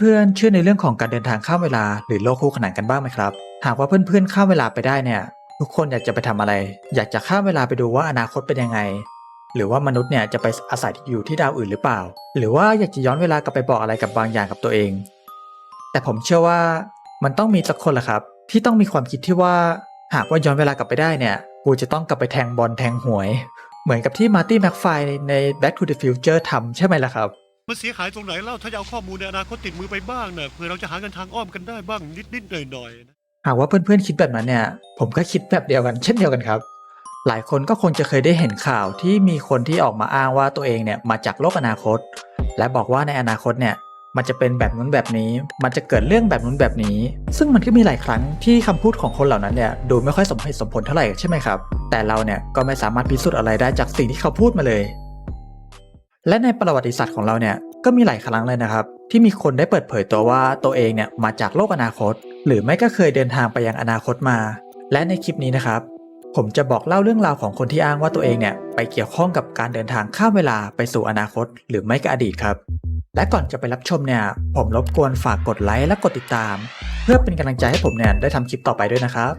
เพื่อนๆเชื่อในเรื่องของการเดินทางข้ามเวลาหรือโลกคู่ขนานกันบ้างไหมครับ หากว่าเพื่อนๆข้ามเวลาไปได้เนี่ย ทุกคนอยากจะไปทำอะไร อยากจะข้ามเวลาไปดูว่าอนาคตเป็นยังไง หรือว่ามนุษย์เนี่ยจะไปอาศัยอยู่ที่ดาวอื่นหรือเปล่า หรือว่าอยากจะย้อนเวลากลับไปบอกอะไรกับบางอย่างกับตัวเอง แต่ผมเชื่อว่ามันต้องมีสักคนแหละครับ ที่ต้องมีความคิดที่ว่า หากว่าย้อนเวลากลับไปได้เนี่ยกูจะต้องกลับไปแทงบอลแทงหวย เหมือนกับที่มาร์ตี้แม็กไฟใน Back to the Future ทำใช่ไหมล่ะครับ มันเสียหายตรงไหนเล่าถ้าจะเอาข้อมูลในอนาคตติดมือไปบ้างเนะ่ะเพื่อเราจะหากันทางอ้อมกันได้บ้างนิดๆหน่อยๆนะหากว่าเพื่อนๆคิดแบบนั้นเนี่ย ผมก็คิดแบบเดียวกันเช่นเดียวกันครับ หลายคนก็คงจะเคยได้เห็นข่าวที่มีคนที่ออกมาอ้างว่าตัวเองเนี่ยมาจากโลกอนาคต และบอกว่าในอนาคตเนี่ยมันจะเป็นแบบนู้นแบบนี้ มันจะเกิดเรื่องแบบนู้นแบบนี้ ซึ่งมันก็มีหลายครั้งที่คำพูดของคนเหล่านั้นเนี่ยดูไม่ค่อยสมเหตุสมผลเท่าไหร่ใช่ไหมครับ แต่เราเนี่ยก็ไม่สามารถพิสูจน์อะไรได้จากสิ่งที่เขาพูดมาเลย และในประวัติศาสตร์ของเราเนี่ยก็มีหลายครั้งเลยนะครับ ที่มีคนได้เปิดเผยตัวว่าตัวเองเนี่ยมาจากโลกอนาคต หรือไม่ก็เคยเดินทางไปยังอนาคตมา และในคลิปนี้นะครับ ผมจะบอกเล่าเรื่องราวของคนที่อ้างว่าตัวเองเนี่ยไปเกี่ยวข้องกับการเดินทางข้ามเวลาไปสู่อนาคต หรือไม่ก็อดีตครับ และก่อนจะไปรับชมเนี่ยผมรบกวนฝากกดไลค์และกดติดตาม เพื่อเป็นกำลังใจให้ผมเนี่ยได้ทำคลิปต่อไปด้วยนะครับ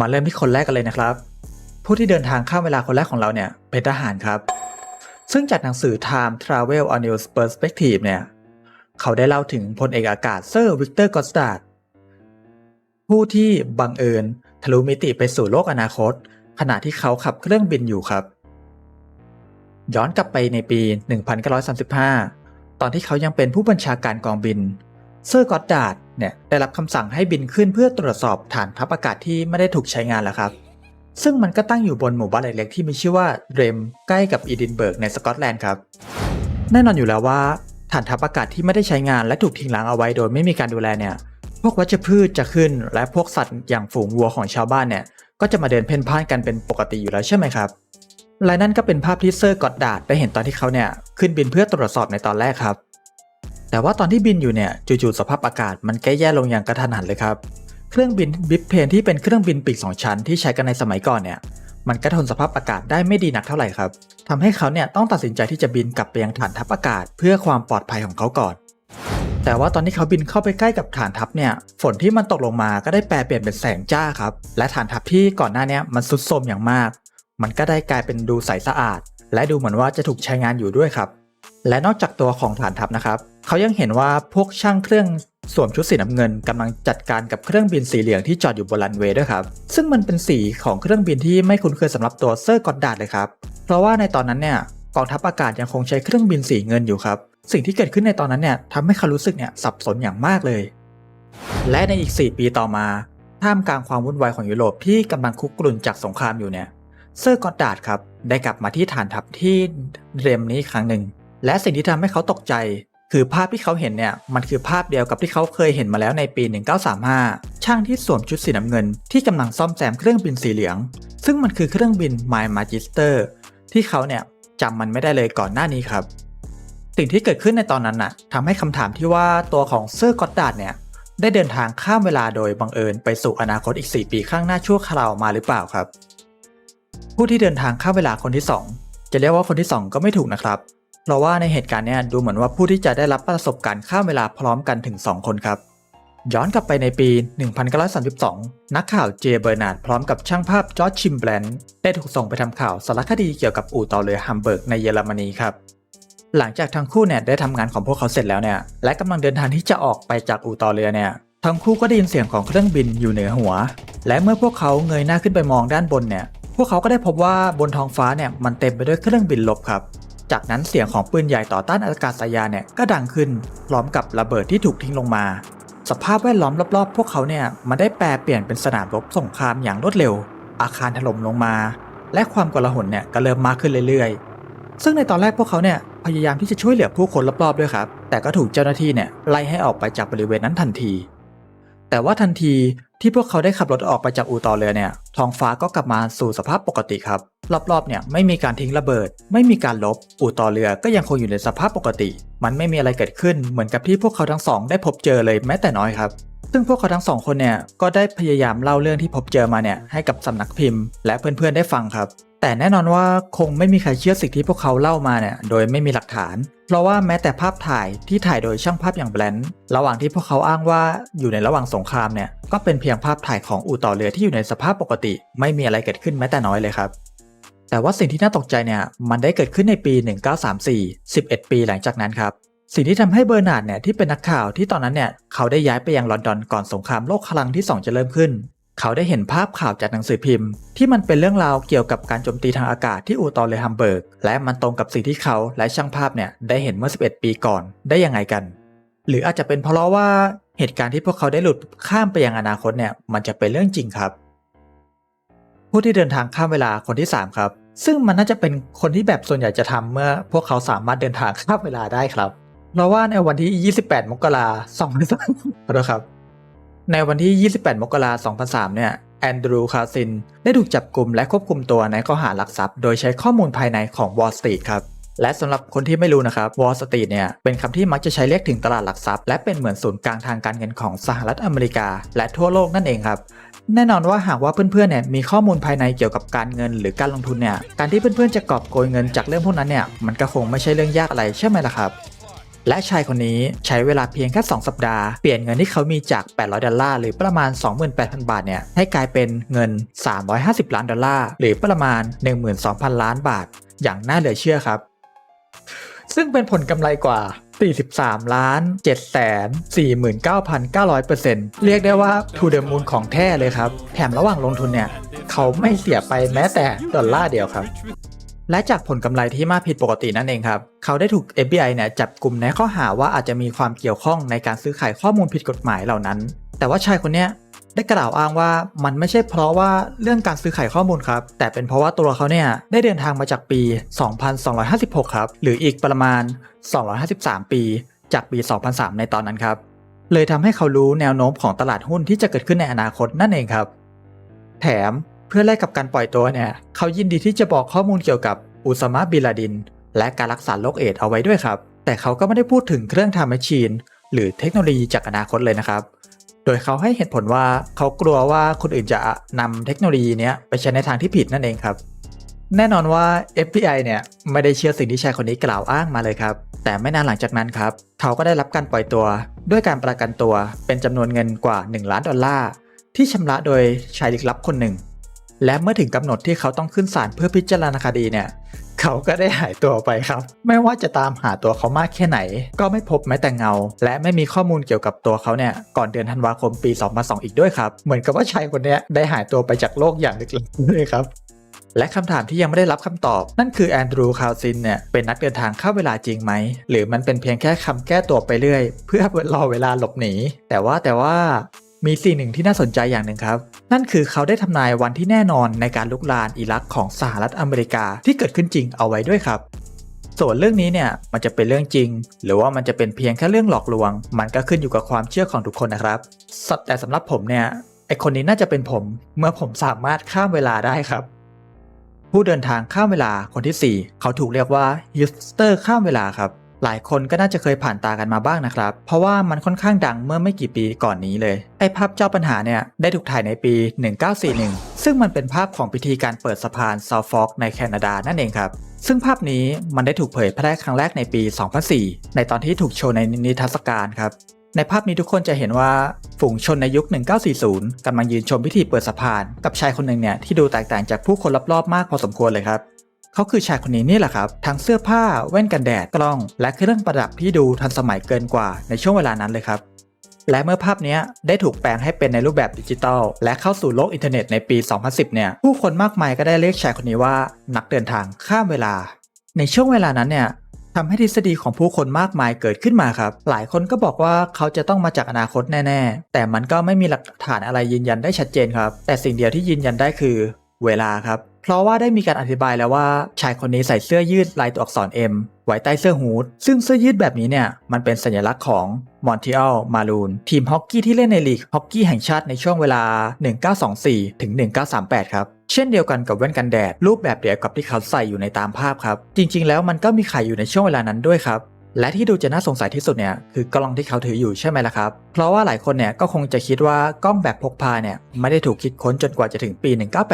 มาเริ่มที่คนแรกกันเลยนะครับ ผู้ที่เดินทางข้ามเวลาคนแรกของเราเนี่ยเป็นทหารครับ ซึ่งจากหนังสือ Time Travel on News Perspective เนี่ยเขาได้เล่าถึงพลเอกอากาศเซอร์วิกเตอร์กอสตาร์ดผู้ที่บังเอิญทะลุมิติไปสู่โลกอนาคต ขณะที่เขาขับเครื่องบินอยู่ครับ ย้อนกลับไปในปี 1935 ตอนที่เขายังเป็นผู้บัญชาการกองบิน เซอร์กอตดาร์ดเนี่ยได้รับคำสั่งให้บินขึ้นเพื่อตรวจสอบฐานทัพอากาศที่ไม่ได้ถูกใช้งานแล้วครับ ซึ่งมันก็ตั้งอยู่บนหมู่บ้านเล็กๆที่มีชื่อว่าเรมใกล้กับอีดินเบิร์กในสกอตแลนด์ครับ แน่นอนอยู่แล้วว่าฐานทัพอากาศที่ไม่ได้ใช้งานและถูกทิ้งร้างเอาไว้โดยไม่มีการดูแลเนี่ย พวกวัชพืชจะขึ้น และพวกสัตว์อย่างฝูงวัวของชาวบ้านเนี่ย ก็จะมาเดินเพ่นพ่านกันเป็นปกติอยู่แล้วใช่ไหมครับ และนั่นก็เป็นภาพที่เซอร์กอดดาดได้เห็นตอนที่เขาเนี่ยขึ้นบินเพื่อตรวจสอบในตอนแรกครับ แต่ว่าตอนที่บินอยู่เนี่ยจู่ๆสภาพอากาศมันแก้แย่ลงอย่างกระทันหันเลยครับ เครื่องบินบิปเพนที่เป็นเครื่องบินปีกสองชั้นที่ใช้กันในสมัยก่อนเนี่ยมันก็ทนสภาพอากาศได้ไม่ดีนักเท่าไหร่ครับทำให้เขาเนี่ยต้องตัดสินใจที่จะบินกลับไปยังฐานทัพอากาศ เพื่อความปลอดภัยของเขาก่อน แต่ว่าตอนที่เขาบินเข้าไปใกล้กับฐานทัพเนี่ยฝนที่มันตกลงมาก็ได้แปลเปลี่ยนเป็นแสงจ้าครับและฐานทัพที่ก่อนหน้านี้มันสุดโทรมอย่างมาก มันก็ได้กลายเป็นดูใสสะอาด และดูเหมือนว่าจะถูกใช้งานอยู่ด้วยครับและนอกจากตัวของฐานทัพนะครับ เขายังเห็นว่าพวกช่างเครื่อง สวมชุดสีน้ำเงินกำลังจัดการกับเครื่องบินสีเหลืองที่จอดอยู่บนรันเวย์ด้วยครับ ซึ่งมันเป็นสีของเครื่องบินที่ไม่คุ้นเคยสำหรับตัวเซอร์กอดดาร์ดเลยครับ เพราะว่าในตอนนั้นเนี่ยกองทัพอากาศยังคงใช้เครื่องบินสีเงินอยู่ครับ สิ่งที่เกิดขึ้นในตอนนั้นเนี่ยทำให้เขารู้สึกเนี่ยสับสนอย่างมากเลย และในอีก 4 ปีต่อมาท่ามกลางความวุ่นวายของยุโรปที่กำลังคุกรุ่นจากสงครามอยู่เนี่ยเซอร์กอดดาร์ดครับได้กลับมาที่ฐานทัพที่เรมนี้อีกครั้งหนึ่งและสิ่งที่ทำให้เขาตกใจ คือภาพที่เขาเห็นเนี่ยมันคือภาพเดียวกับที่เขาเคยเห็นมาแล้วในปี 1935 ช่างที่สวมชุดสีน้ำเงิน ที่กำลังซ่อมแซมเครื่องบินสีเหลือง ซึ่งมันคือเครื่องบิน My Magister ที่เขาเนี่ยจำมันไม่ได้เลยก่อนหน้านี้ครับ สิ่งที่เกิดขึ้นในตอนนั้นน่ะทำให้คำถามที่ว่าตัวของเซอร์กอตดาร์ดเนี่ยได้เดินทางข้ามเวลาโดยบังเอิญไปสู่อนาคตอีก 4 ปีข้างหน้าชั่วคราวมาหรือเปล่าครับ ผู้ที่เดินทางข้ามเวลาคนที่ 2 จะเรียกว่าคนที่ 2 ก็ไม่ถูกนะครับ เพราะว่าในเหตุการณ์เนี้ยดูเหมือนว่าผู้ที่จะได้รับประสบการณ์ข้ามเวลาพร้อมกันถึง 2 คนครับ ย้อนกลับไปในปี 1932 นักข่าวเจเบอร์นาร์ดพร้อมกับช่างภาพจอร์จชิมแบลนได้ถูกส่งไปทำข่าวสารคดีเกี่ยวกับอู่ต่อเรือฮัมเบิร์กในเยอรมนีครับหลังจากทั้งคู่เนี่ยได้ทำงานของพวกเขาเสร็จแล้วเนี่ยและกำลังเดินทางที่จะออกไปจากอู่ต่อเรือเนี่ยทั้งคู่ก็ได้ยินเสียงของเครื่องบินอยู่เหนือหัว และเมื่อพวกเขาเงยหน้าขึ้นไปมองด้านบนเนี่ยพวกเขาก็ได้พบว่าบนท้องฟ้าเนี่ยมันเต็มไปด้วยเครื่องบินลบครับ จากนั้นเสียงของปืนใหญ่ต่อต้านอากาศยานเนี่ยก็ดังขึ้นพร้อมกับระเบิดที่ถูกทิ้งลงมา สภาพแวดล้อมรอบๆ พวกเขาเนี่ยมันได้แปลเปลี่ยนเป็นสนามรบสงครามอย่างรวดเร็ว อาคารถล่มลงมา และความกลาหลเนี่ยก็เริ่มมากขึ้นเรื่อยๆ ซึ่งในตอนแรกพวกเขาเนี่ยพยายามที่จะช่วยเหลือผู้คนรอบๆด้วยครับ แต่ก็ถูกเจ้าหน้าที่เนี่ยไล่ให้ออกไปจากบริเวณนั้นทันที แต่ว่าทันทีที่พวกเขาได้ขับรถออกไปจากอู่ต่อเรือเนี่ย ท้องฟ้าก็กลับมาสู่สภาพปกติครับ รอบๆ เนี่ยไม่มีการทิ้งระเบิด ไม่มีการลบ อู่ต่อเรือก็ยังคงอยู่ในสภาพปกติ มันไม่มีอะไรเกิดขึ้นเหมือนกับที่พวกเขาทั้งสองได้พบเจอเลยแม้แต่น้อยครับ ซึ่งพวกเขาทั้งสองคนเนี่ยก็ได้พยายามเล่าเรื่องที่พบเจอมาเนี่ยให้กับสำนักพิมพ์ และเพื่อนๆได้ฟังครับ แต่แน่นอนว่าคงไม่มีใครเชื่อสิ่งที่พวกเขาเล่ามาเนี่ยโดยไม่มีหลักฐาน เพราะว่าแม้แต่ภาพถ่ายที่ถ่ายโดยช่างภาพอย่างแบลนด์ระหว่างที่พวกเขาอ้างว่าอยู่ในระหว่างสงครามเนี่ยก็เป็นเพียงภาพถ่ายของอู่ต่อเรือที่อยู่ในสภาพปกติ ไม่มีอะไรเกิดขึ้นแม้แต่น้อยเลยครับแต่ว่าสิ่งที่น่าตกใจเนี่ยมันได้เกิดขึ้นในปี 1934 11 ปีหลังจากนั้นครับ สิ่งที่ทำให้เบอร์นาร์ดเนี่ยที่เป็นนักข่าวที่ตอนนั้นเนี่ยเขาได้ย้ายไปยังลอนดอนก่อนสงครามโลกครั้งที่ 2 จะเริ่มขึ้น เขาได้เห็นภาพข่าวจากหนังสือพิมพ์ ที่มันเป็นเรื่องราวเกี่ยวกับการโจมตีทางอากาศที่อูตอเลฮัมเบิร์ก และมันตรงกับสิ่งที่เขาและช่างภาพเนี่ยได้เห็นเมื่อ 11 ปีก่อนได้ยังไงกัน หรืออาจจะเป็นเพราะว่าเหตุการณ์ที่พวกเขาได้หลุดข้ามไปยังอนาคตเนี่ยมันจะเป็นเรื่องจริงครับ ผู้ที่เดินทางข้ามเวลาคนที่ 3 ครับ ซึ่งมันน่าจะเป็นคนที่แบบส่วนใหญ่จะทำเมื่อ พวกเขาสามารถเดินทางข้ามเวลาได้ครับ เราว่าในวันที่ 28 มกราคม2003ขอโทษครับ ในวันที่ 28 มกราคม2003เนี่ยแอนดรูคาซิน ได้ถูกจับกลุ่มและควบคุมตัวในข้อหารักทรัพย์ โดยใช้ข้อมูลภายในของ Wall Street ครับ และสำหรับคนที่ไม่รู้นะครับ Wall Street เนี่ยเป็นคำที่มักจะใช้เรียกถึงตลาดหลักทรัพย์ และเป็นเหมือนศูนย์กลางทางการเงินของสหรัฐอเมริกา และทั่วโลกนั่นเองครับแน่นอนว่าหากว่าเพื่อนๆเนี่ยมีข้อมูลภายในเกี่ยวกับการเงินหรือการลงทุนเนี่ยการที่เพื่อนๆจะกอบโกยเงินจากเรื่องพวกนั้นเนี่ยมันก็คงไม่ใช่เรื่องยากอะไรใช่ไหมล่ะครับ และชายคนนี้ใช้เวลาเพียงแค่ 2 สัปดาห์ เปลี่ยนเงินที่เขามีจาก 800 ดอลลาร์หรือประมาณ 28,000 บาทเนี่ยให้กลายเป็นเงิน 350 ล้านดอลลาร์หรือประมาณ 12,000 ล้านบาท อย่างน่าเหลือเชื่อครับ ซึ่งเป็นผลกำไรกว่า 43 ล้าน7แสน49,900%เรียกได้ว่าทูเด e มูลของแท้เลยครับ แถมระหว่างลงทุนเนี่ย เขาไม่เสียไปแม้แต่ดอลลาร์เดียวครับ และจากผลกำไรที่มากผิดปกตินั่นเองครับ เขาได้ถูก FBI เนี่ยจับกลุ่มในข้อหาว่าอาจจะมีความเกี่ยวข้องในการซื้อขายข้อมูลผิดกฎหมายเหล่านั้น แต่ว่าชายคนเนี้ยได้กล่าวอ้างว่ามันไม่ใช่เพราะว่าเรื่องการซื้อขายข้อมูลครับ แต่เป็นเพราะว่าตัวเขาเนี่ยได้เดินทางมาจากปี 2256 ครับ หรืออีกประมาณ 253 ปี จากปี 2003 ในตอนนั้นครับ เลยทำให้เขารู้แนวโน้มของตลาดหุ้นที่จะเกิดขึ้นในอนาคตนั่นเองครับ แถม พื่อแลกกับการปล่อยตัวเนี่ย เขายินดีที่จะบอกข้อมูลเกี่ยวกับอุซามาบิลาดิน และการรักษาโรคเอดส์เอาไว้ด้วยครับ แต่เขาก็ไม่ได้พูดถึงเครื่องทำแมชชีน หรือเทคโนโลยีจากอนาคตเลยนะครับ โดยเขาให้เหตุผลว่าเขากลัวว่าคนอื่นจะนำเทคโนโลยีเนี้ยไปใช้ในทางที่ผิดนั่นเองครับ แน่นอนว่า FBI เนี่ยไม่ได้เชื่อสิ่งที่ชายคนนี้กล่าวอ้างมาเลยครับ แต่ไม่นานหลังจากนั้นครับ เขาก็ได้รับการปล่อยตัว ด้วยการประกันตัวเป็นจำนวนเงินกว่า 1 ล้านดอลลาร์ที่ชำระโดยชายลึกลับคนหนึ่ง และเมื่อถึงกำหนดที่เขาต้องขึ้นศาลเพื่อพิจารณาคดีเนี่ย เขาก็ได้หายตัวไปครับ ไม่ว่าจะตามหาตัวเขามากแค่ไหน ก็ไม่พบแม้แต่เงา และไม่มีข้อมูลเกี่ยวกับตัวเขาเนี่ย ก่อนเดือนธันวาคมปี 2002 อีกด้วยครับ เหมือนกับว่าชายคนนี้ได้หายตัวไปจากโลกอย่างลึกลับเลยครับและคำถามที่ยังไม่ได้รับคำตอบ นั่นคือแอนดรูว์คาวซินเนี่ย เป็นนักเดินทางเข้าเวลาจริงไหม หรือมันเป็นเพียงแค่คำแก้ตัวไปเรื่อย เพื่อรอเวลาหลบหนี แต่ว่าแต่ว่า มีสิ่งหนึ่งที่น่าสนใจอย่างหนึ่งครับ นั่นคือเขาได้ทำนายวันที่แน่นอนในการลุกลานอิรักของสหรัฐอเมริกาที่เกิดขึ้นจริงเอาไว้ด้วยครับ ส่วนเรื่องนี้เนี่ยมันจะเป็นเรื่องจริง หรือว่ามันจะเป็นเพียงแค่เรื่องหลอกลวง มันก็ขึ้นอยู่กับความเชื่อของทุกคนนะครับสแต่สำหรับผมเนี่ยไอคนนี้น่าจะเป็นผมเมื่อผมสามารถข้ามเวลาได้ครับ ผู้เดินทางข้ามเวลาคนที่ 4 เขาถูกเรียกว่าฮิสเตอร์ข้ามเวลาครับ หลายคนก็น่าจะเคยผ่านตากันมาบ้างนะครับ เพราะว่ามันค่อนข้างดังเมื่อไม่กี่ปีก่อนนี้เลย ไอ้ภาพเจ้าปัญหาเนี่ยได้ถูกถ่ายในปี 1941 ซึ่งมันเป็นภาพของพิธีการเปิดสะพานซาวฟอกในแคนาดานั่นเองครับ ซึ่งภาพนี้มันได้ถูกเผยแพร่ครั้งแรกในปี 2004 ในตอนที่ถูกโชว์ในนิทรรศการครับในภาพนี้ทุกคนจะเห็นว่าฝูงชนในยุค 1940กำลังยืนชมพิธีเปิดสะพาน กับชายคนหนึ่งเนี่ยที่ดูแตกต่างจากผู้คนรอบๆมากพอสมควรเลยครับ เขาคือชายคนนี้นี่แหละครับ ทั้งเสื้อผ้าแว่นกันแดดกล้อง และเครื่องประดับที่ดูทันสมัยเกินกว่าในช่วงเวลานั้นเลยครับ และเมื่อภาพนี้ได้ถูกแปลงให้เป็นในรูปแบบดิจิตอลและเข้าสู่โลกอินเทอร์เน็ตในปี 2010 เนี่ย ผู้คนมากมายก็ได้เรียกชายคนนี้ว่านักเดินทางข้ามเวลา ในช่วงเวลานั้นเนี่ยทำให้ทฤษฎีของผู้คนมากมายเกิดขึ้นมาครับ หลายคนก็บอกว่าเขาจะต้องมาจากอนาคตแน่ ๆ แต่มันก็ไม่มีหลักฐานอะไรยืนยันได้ชัดเจนครับ แต่สิ่งเดียวที่ยืนยันได้คือ เวลาครับ เพราะว่าได้มีการอธิบายแล้วว่า ชายคนนี้ใส่เสื้อยืดลายตัวอักษร M ไว้ใต้เสื้อฮูดซึ่งเสื้อยืดแบบนี้เนี่ย มันเป็นสัญลักษณ์ของมอนทรีออลมารูนทีมฮอกกี้ที่เล่นในลีกฮอกกี้แห่งชาติในช่วงเวลา 1924 ถึง 1938 ครับ เช่นเดียวกันกับแว่นกันแดด รูปแบบเดียวกับที่เขาใส่อยู่ในตามภาพครับ จริงๆ แล้วมันก็มีขายอยู่ในช่วงเวลานั้นด้วยครับ และที่ดูจะน่าสงสัยที่สุดเนี่ยคือกล้องที่เขาถืออยู่ใช่ไหมล่ะครับ เพราะว่าหลายคนเนี่ยก็คงจะคิดว่ากล้องแบบพกพาเนี่ยไม่ได้ถูกคิดค้นจนกว่าจะถึงปี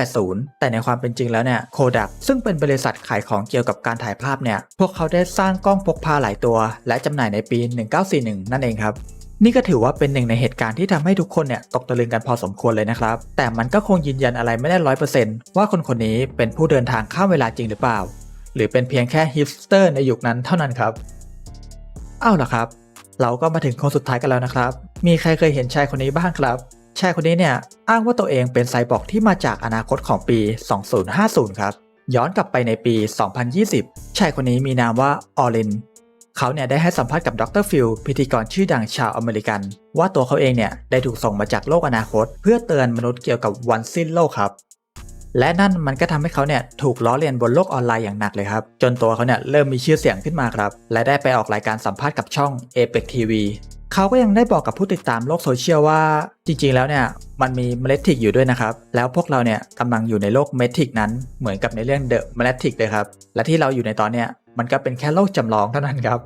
1980 แต่ในความเป็นจริงแล้วเนี่ยโคดักซึ่งเป็นบริษัทขายของเกี่ยวกับการถ่ายภาพเนี่ยพวกเขาได้สร้างกล้องพกพาหลายตัว และจำหน่ายในปี 1941 นั่นเองครับนี่ก็ถือว่าเป็นหนึ่งในเหตุการณ์ที่ทำให้ทุกคนเนี่ยตกตะลึงกันพอสมควรเลยนะครับ แต่มันก็คงยืนยันอะไรไม่ได้ร้อยเปอร์เซนต์ว่าคนคนนี้เป็นผู้เดินทางข้ามเวลาจริงหรือเปล่า หรือเป็นเพียงแค่ฮิปสเตอร์ในยุคนั้นเท่านั้นครับ อาละครับ เราก็มาถึงคนสุดท้ายกันแล้วนะครับ มีใครเคยเห็นชายคนนี้บ้างครับ ชายคนนี้เนี่ยอ้างว่าตัวเองเป็นไซบอร์กที่มาจากอนาคตของปี 2050 ครับ ย้อนกลับไปในปี 2020 ชายคนนี้มีนามว่าออลินเขาเนี่ยได้ให้สัมภาษณ์กับดรฟิลพิธีกรชื่อดังชาวอเมริกัน ว่าตัวเขาเองเนี่ยได้ถูกส่งมาจากโลกอนาคต เพื่อเตือนมนุษย์เกี่ยวกับวันสิ้นโลกครับ และนั่นมันก็ทำให้เขาเนี่ยถูกล้อเลียนบนโลกออนไลน์อย่างหนักเลยครับ จนตัวเขาเนี่ยเริ่มมีชื่อเสียงขึ้นมาครับ และได้ไปออกรายการสัมภาษณ์กับช่อง a p e c TV เขาก็ยังได้บอกกับผู้ติดตามโลกโซเชียลว่า จริงๆ แล้วเนี่ยมันมีเมลทิกอยู่ด้วยนะครับ แล้วพวกเราเนี่ยกำลังอยู่ในโลกเมทิกนั้นเหมือนกับในเรื่องเดอะเมลทิกเลยครับ และที่เราอยู่ในตอนเนี้ยมันก็เป็นแค่โลกจำลองเท่านั้นครับ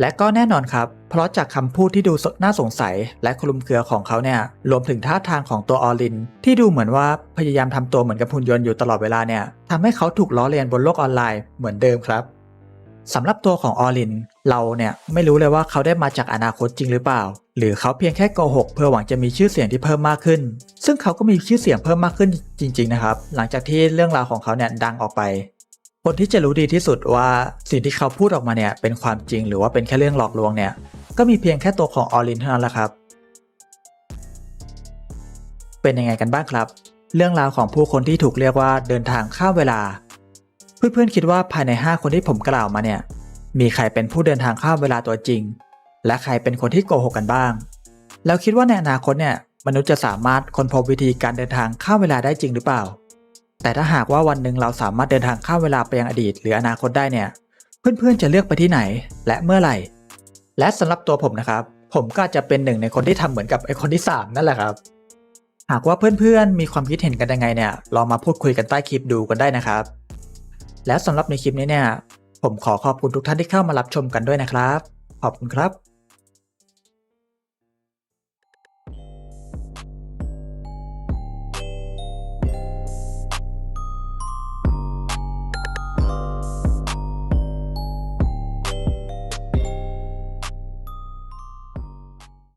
และก็แน่นอนครับ เพราะจากคำพูดที่ดูน่าสงสัย และคลุมเครือของเขาเนี่ย รวมถึงท่าทางของตัวออลิน ที่ดูเหมือนว่าพยายามทำตัวเหมือนกับหุ่นยนต์อยู่ตลอดเวลาเนี่ยทำให้เขาถูกล้อเลียนบนโลกออนไลน์เหมือนเดิมครับสำหรับตัวของออลิน เราเนี่ยไม่รู้เลยว่าเขาได้มาจากอนาคตจริงหรือเปล่า หรือเขาเพียงแค่โกหกเพื่อหวังจะมีชื่อเสียงที่เพิ่มมากขึ้น ซึ่งเขาก็มีชื่อเสียงเพิ่มมากขึ้นจริง ๆ นะครับ หลังจากที่เรื่องราวของเขาเนี่ยดังออกไป คนที่จะรู้ดีที่สุดว่าสิ่งที่เขาพูดออกมาเนี่ยเป็นความจริงหรือว่าเป็นแค่เรื่องหลอกลวงเนี่ยก็มีเพียงแค่ตัวของออลินเท่านั้นแหละครับ เป็นยังไงกันบ้างครับ เรื่องราวของผู้คนที่ถูกเรียกว่าเดินทางข้ามเวลา เพื่อนๆคิดว่าภายใน 5 คนที่ผมกล่าวมาเนี่ยมีใครเป็นผู้เดินทางข้ามเวลาตัวจริง และใครเป็นคนที่โกหกกันบ้าง แล้วคิดว่าในอนาคตเนี่ยมนุษย์จะสามารถค้นพบวิธีการเดินทางข้ามเวลาได้จริงหรือเปล่า แต่ถ้าหากว่าวันหนึ่งเราสามารถเดินทางข้ามเวลาไปยังอดีต หรืออนาคตได้เนี่ย เพื่อนๆจะเลือกไปที่ไหน และเมื่อไหร่ และสำหรับตัวผมนะครับ ผมก็จะเป็นหนึ่งในคนที่ทำเหมือนกับไอคนที่ 3 นั่นแหละครับ หากว่าเพื่อนๆมีความคิดเห็นกันยังไงเนี่ยลองมาพูดคุยกันใต้คลิปดูกันได้นะครับ แล้วสำหรับในคลิปนี้เนี่ย ผมขอขอบคุณทุกท่านที่เข้ามารับชมกันด้วยนะครับ ขอบคุณครับ